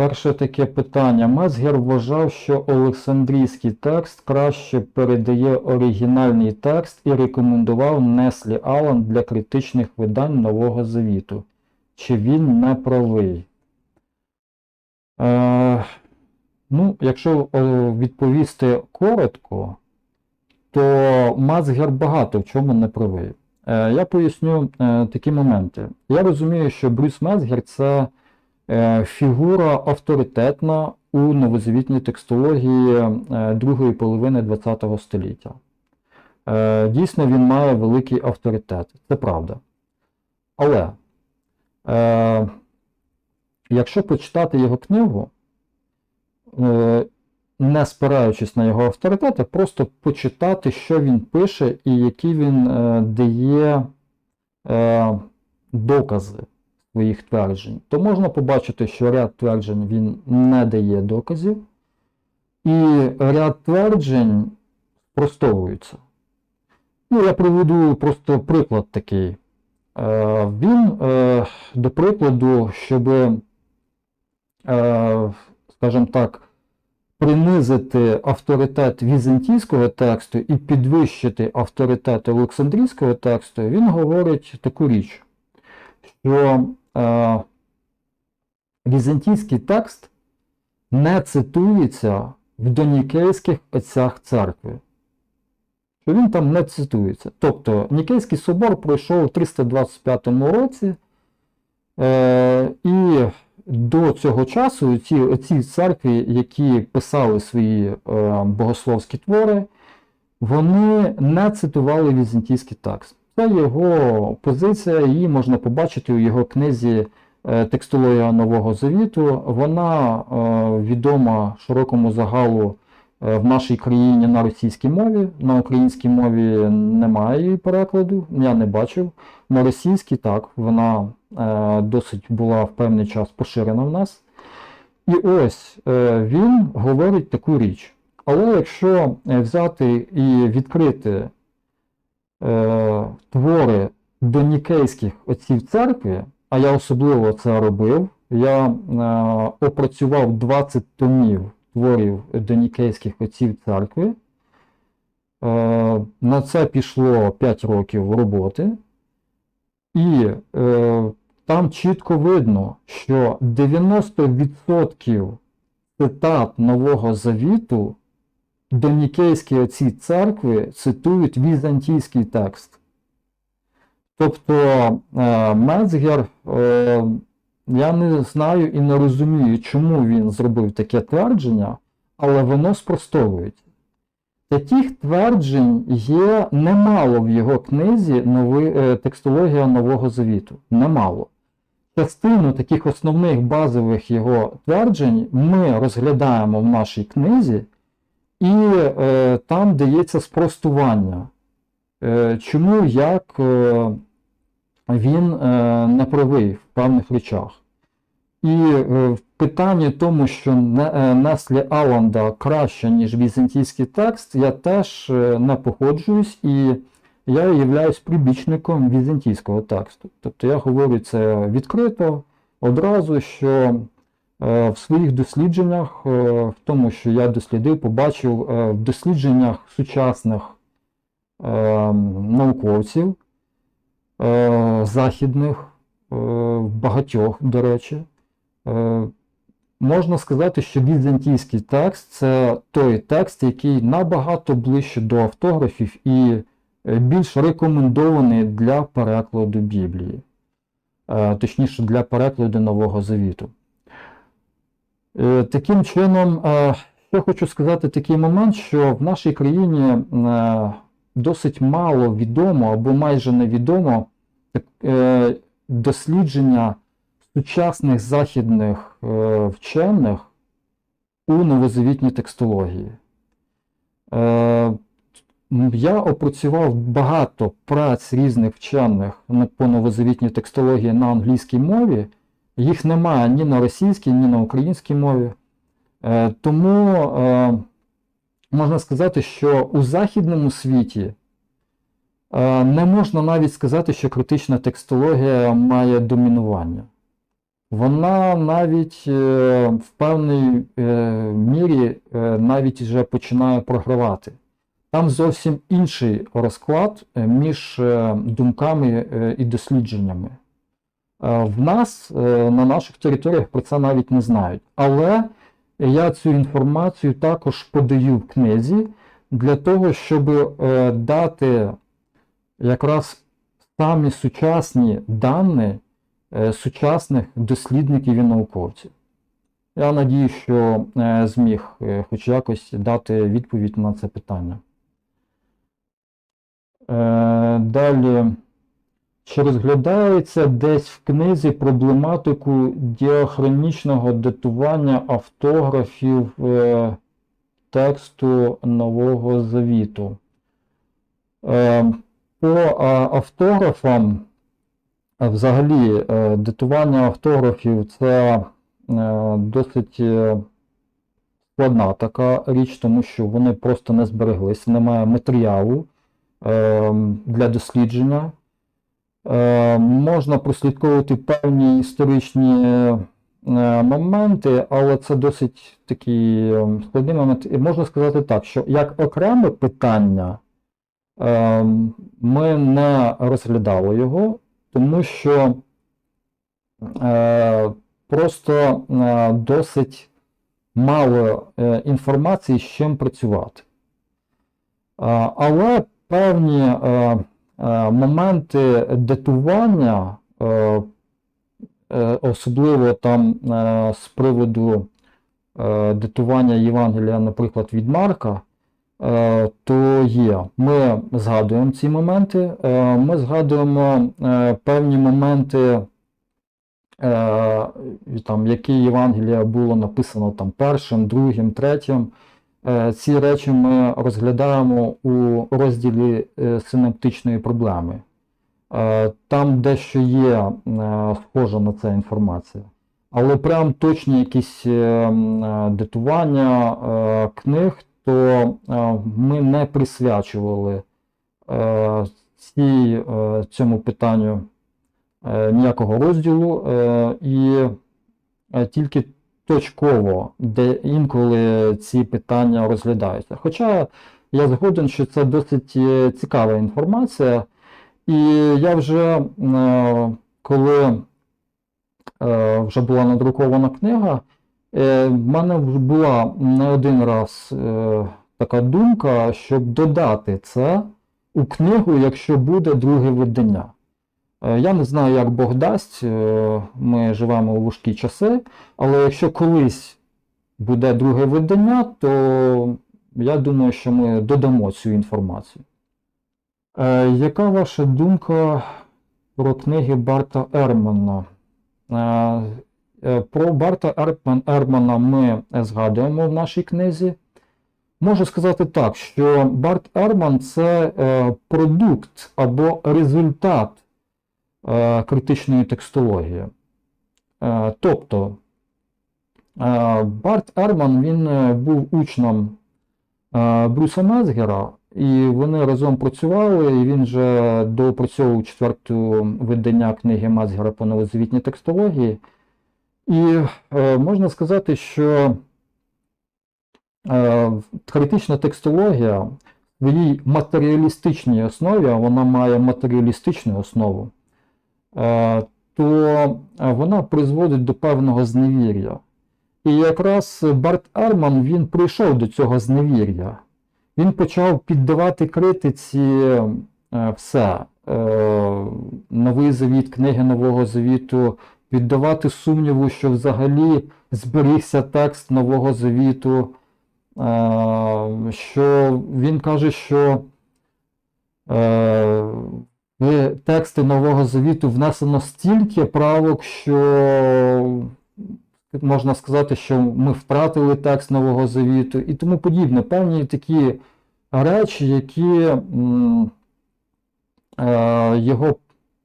Перше таке питання. Мецгер вважав, що Олександрійський текст краще передає оригінальний текст і рекомендував Неслі Аллен для критичних видань Нового Завіту. Чи він не правий? Е, ну, якщо е, відповісти коротко, то Мацгер багато в чому не правий. Е, я поясню е, такі моменти. Я розумію, що Брюс Мецгер це фігура авторитетна у новозавітній текстології е, другої половини ХХ століття. Е, Дійсно, він має великий авторитет, це правда. Але е, якщо почитати його книгу, е, не спираючись на його авторитет, а просто почитати, що він пише і які він е, дає е, докази своїх тверджень, то можна побачити, що ряд тверджень він не дає доказів, і ряд тверджень спростовуються. Ну, я приведу просто приклад такий. Е, він, е, до прикладу, щоб, е, скажімо так, принизити авторитет візантійського тексту і підвищити авторитет Олександрійського тексту, він говорить таку річ, що візантійський текст не цитується в донікейських отцях церкви. Що він там не цитується. Тобто Нікейський собор пройшов у 325 році, е, і до цього часу ці оці церкви, які писали свої е, богословські твори, вони не цитували візантійський текст. Це його позиція, її можна побачити у його книзі е, Текстологія Нового Завіту. Вона е, відома широкому загалу е, в нашій країні на російській мові. На українській мові немає її перекладу, я не бачив. На російській так, вона досить була в певний час поширена в нас. І ось він говорить таку річ. Але якщо взяти і відкрити е, твори донікейських отців церкви, а я особливо це робив, я е, опрацював 20 томів творів донікейських отців церкви. Е, на це пішло 5 років роботи. І е, там чітко видно, що 90% цитат Нового Завіту донікейські отці церкви цитують візантійський текст. Тобто е, Мецгер, е, я не знаю і не розумію, чому він зробив таке твердження, але воно спростовується. Таких тверджень є немало в його книзі е, Текстологія Нового Завіту. Немало. Частину таких основних базових його тверджень ми розглядаємо в нашій книзі, і е, там дається спростування, е, чому як е, він е, не правий в певних речах. І е, в питанні тому, що е, Неслі Аланда краще, ніж візантійський текст, я теж е, не погоджуюсь і я являюсь прибічником візантійського тексту. Тобто я говорю це відкрито одразу, що в своїх дослідженнях, е, в тому, що я дослідив, побачив е, в дослідженнях сучасних е, науковців е, західних, е, багатьох, до речі, Е, Можна сказати, що візантійський текст це той текст, який набагато ближче до автографів і е, більш рекомендований для перекладу Біблії, Е, точніше для перекладу Нового Завіту. Е, Таким чином, е, я хочу сказати такий момент, що в нашій країні е, досить мало відомо або майже невідомо дослідження сучасних західних вчених у новозавітній текстології. Я опрацював багато праць різних вчених по новозавітній текстології на англійській мові. Їх немає ні на російській, ні на українській мові. Е, тому е, можна сказати, що у західному світі е, не можна навіть сказати, що критична текстологія має домінування. вона навіть в певній мірі навіть вже починає програвати. Там зовсім інший розклад між думками і дослідженнями. Е, В нас е, на наших територіях про це навіть не знають. Але я цю інформацію також подаю в книзі для того, щоб е, дати якраз самі сучасні дані сучасних дослідників і науковців. Я надію, що зміг хоч якось дати відповідь на це питання. Далі. Чи розглядається десь в книзі проблематику діахронічного датування автографів е, тексту Нового Завіту? Е, по автографам, взагалі, е, датування автографів це е, досить е, складна така річ, тому що вони просто не збереглися, немає матеріалу е, для дослідження. Е, Можна прослідковувати певні історичні е, моменти, але це досить такий е, складний момент. І можна сказати так, що як окреме питання ми не розглядали його, тому що просто досить мало інформації, з чим працювати. Але певні моменти датування, е, е, особливо там е, з приводу е, датування Євангелія, наприклад, від Марка, е, то є. Ми згадуємо ці моменти, е, ми згадуємо е, певні моменти, е, там, які Євангелія було написано там першим, другим, третім. Е, Ці речі ми розглядаємо у розділі е, синаптичної проблеми. Е, Там дещо є схожа на це інформація. Але прям точні якісь датування книг, то ми не присвячували цій, цьому питанню ніякого розділу, і тільки точково, де інколи ці питання розглядаються. Хоча я згоден, що це досить е, цікава інформація, і я вже е, коли е, вже була надрукована книга, в мене була не один раз така думка, щоб додати це у книгу, якщо буде друге видання. Е, Я не знаю, як Бог дасть, е, ми живемо у важкі часи, але якщо колись буде друге видання, то я думаю, що ми додамо цю інформацію. Е, Яка ваша думка про книги Барта Ермана? Про Барта Ермана ми згадуємо в нашій книзі. Можу сказати так, що Барт Ерман це продукт або результат е, критичної текстології. Е, Тобто е, Барт Ерман він був учнем Брюса Мезгера, і вони разом працювали, і він вже доопрацьовував четверту видання книги Мезгера по новозавітній текстології. І можна сказати, що критична текстологія в своїй матеріалістичній основі, вона має матеріалістичну основу, то е, вона призводить до певного зневір'я. І якраз Барт Ерман він прийшов до цього зневір'я. Він почав піддавати критиці е, все. Е, Новий завіт, книги Нового Завіту, піддавати сумніву, що взагалі зберігся текст Нового Завіту. Е, Що він каже, що е, тексти Нового Завіту внесено стільки правок, що можна сказати, що ми втратили текст Нового Завіту і тому подібне. Певні такі речі, які е, його,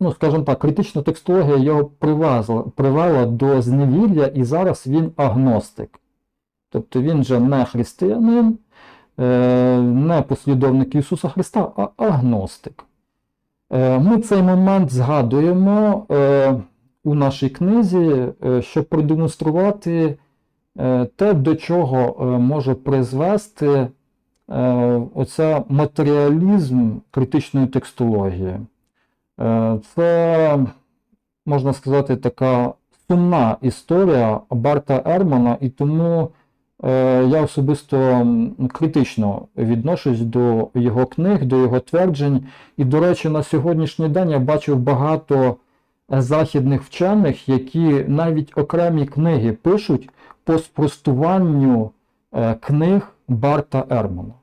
ну скажімо так, критична текстологія його привезла, привела до зневір'я, і зараз він агностик. Тобто він вже не християнин, е, не послідовник Ісуса Христа, а агностик. Е, Ми цей момент згадуємо е, у нашій книзі, е, щоб продемонструвати те, до чого може призвести оця матеріалізм критичної текстології. Це, можна сказати, така сумна історія Барта Ермана, і тому я особисто критично відношусь до його книг, до його тверджень. І, до речі, на сьогоднішній день я бачив багато е, західних вчених, які навіть окремі книги пишуть по спростуванню е, книг Барта Ермана.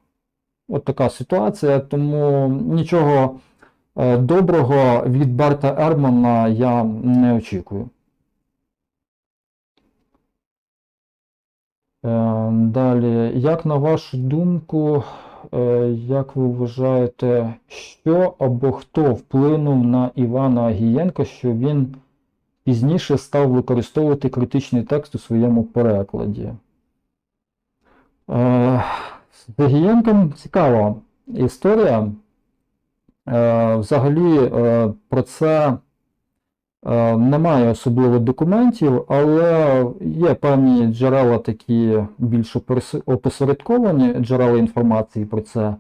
От така ситуація, тому нічого е, доброго від Барта Ермана я не очікую. Е, Далі, як на вашу думку, е, як ви вважаєте, що або хто вплинув на Івана Агієнка, що він пізніше став використовувати критичний текст у своєму перекладі? Е, З Агієнком цікава історія. Е, Взагалі про це немає особливо документів, але є певні джерела такі більш опосередковані джерела інформації про це.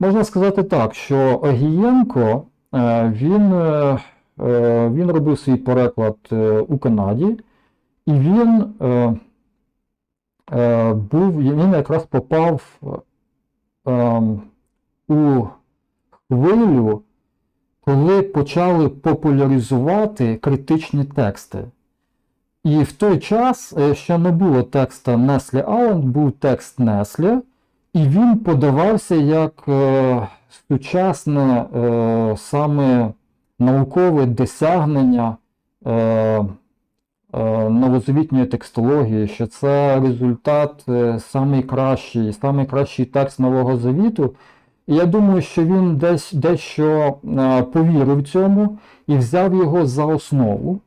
Можна сказати так, що Огієнко е, він, е, е, він робив свій переклад е, у Канаді, і він е, е, був, він якраз попав е, у хвилю, коли почали популяризувати критичні тексти. І в той час е, ще не було текста Неслі Аллен, був текст Неслі, і він подавався як е, сучасне е, саме наукове досягнення е, е, новозавітньої текстології, що це результат е, самий кращий, самий кращий текст Нового Завіту. Я думаю, що він десь дещо е, повірив цьому і взяв його за основу.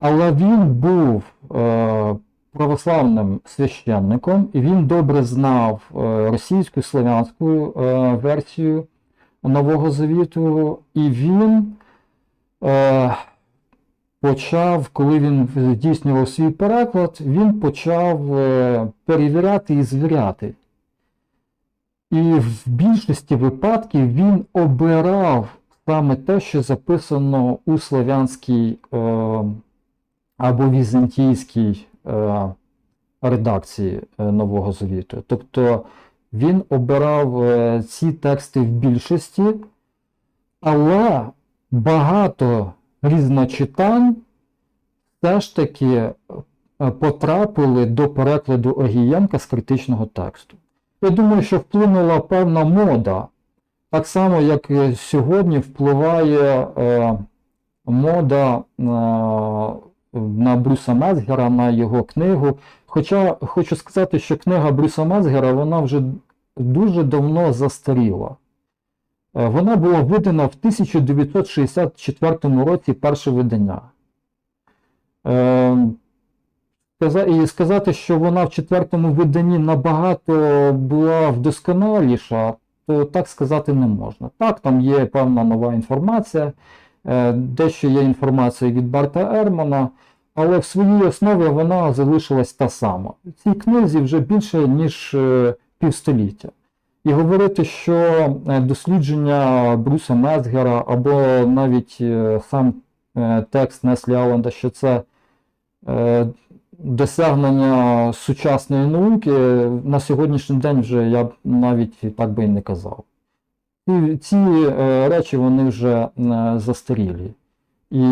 Але він був е, православним священником, і він добре знав е, російську славянську е, версію Нового Завіту, і він е, почав, коли він здійснював свій переклад, він почав е, перевіряти і звіряти. І в більшості випадків він обирав саме те, що записано у славянській е, або візантійській е, редакції е, Нового Завіту. Тобто він обирав е, ці тексти в більшості, але багато різночитань все ж таки е, потрапили до перекладу Огієнка з критичного тексту. Я думаю, що вплинула певна мода. Так само, як сьогодні впливає е, мода е, на Брюса Мезгера, на його книгу. Хоча хочу сказати, що книга Брюса Мезгера вона вже дуже давно застаріла. Е, Вона була видана в 1964 році перше видання. Е, Сказа- І сказати, що вона в четвертому виданні набагато була вдосконаліша, то так сказати не можна. Так, там є певна нова інформація, е, дещо є інформація від Барта Ермана, але в своїй основі вона залишилась та сама. В цій книзі вже більше, ніж е, півстоліття. І говорити, що е, дослідження Брюса Мезгера або навіть сам текст Неслі Алленда, що це досягнення сучасної науки на сьогоднішній день вже я б навіть так би і не казав. Ці, ці е, речі вони вже е, застарілі. І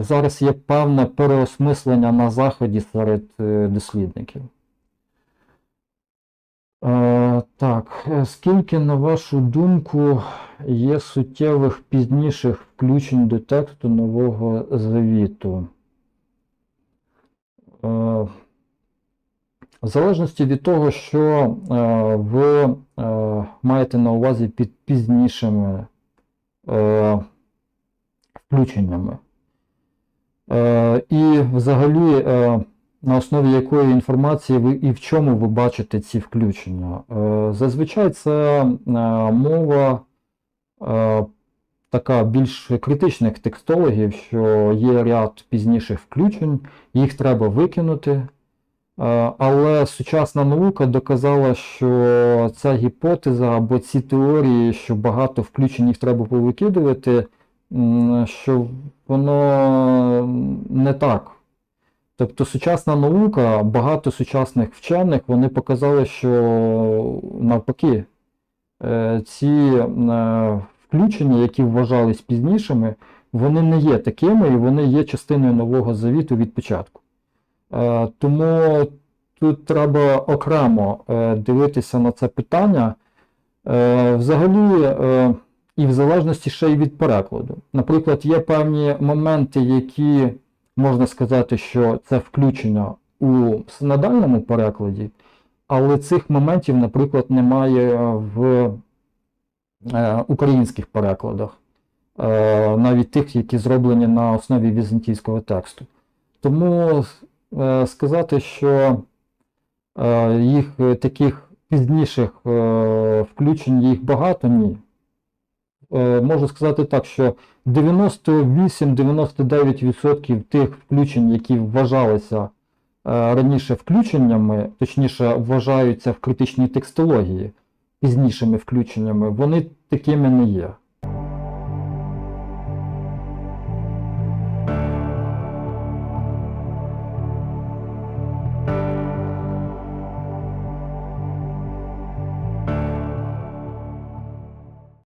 зараз є певне переосмислення на заході серед е, дослідників. Так, скільки, на вашу думку, є суттєвих пізніших включень до тексту Нового Завіту? Е, В залежності від того, що е, ви е, маєте на увазі під пізнішими включеннями. І взагалі, на основі якої інформації ви і в чому ви бачите ці включення. Зазвичай це мова така більш критичних текстологів, що є ряд пізніших включень, їх треба викинути. Е, Але сучасна наука доказала, що ця гіпотеза або ці теорії, що багато включень їх треба повикидувати, що воно не так. Тобто сучасна наука, багато сучасних вчених, вони показали, що навпаки, е, ці е, включення, які вважались пізнішими, вони не є такими і вони є частиною нового завіту від початку. Е, Тому тут треба окремо е, дивитися на це питання. Е, Взагалі, і в залежності ще й від перекладу. Наприклад, є певні моменти, які можна сказати, що це включення у синодальному перекладі, але цих моментів, наприклад, немає в українських перекладах, е, навіть тих, які зроблені на основі візантійського тексту. Тому е, сказати, що е, їх е, таких пізніших е, включень їх багато, ні. Е, Можу сказати так, що 98-99% тих включень, які вважалися е, раніше включеннями, точніше вважаються в критичній текстології пізнішими включеннями, вони такими не є.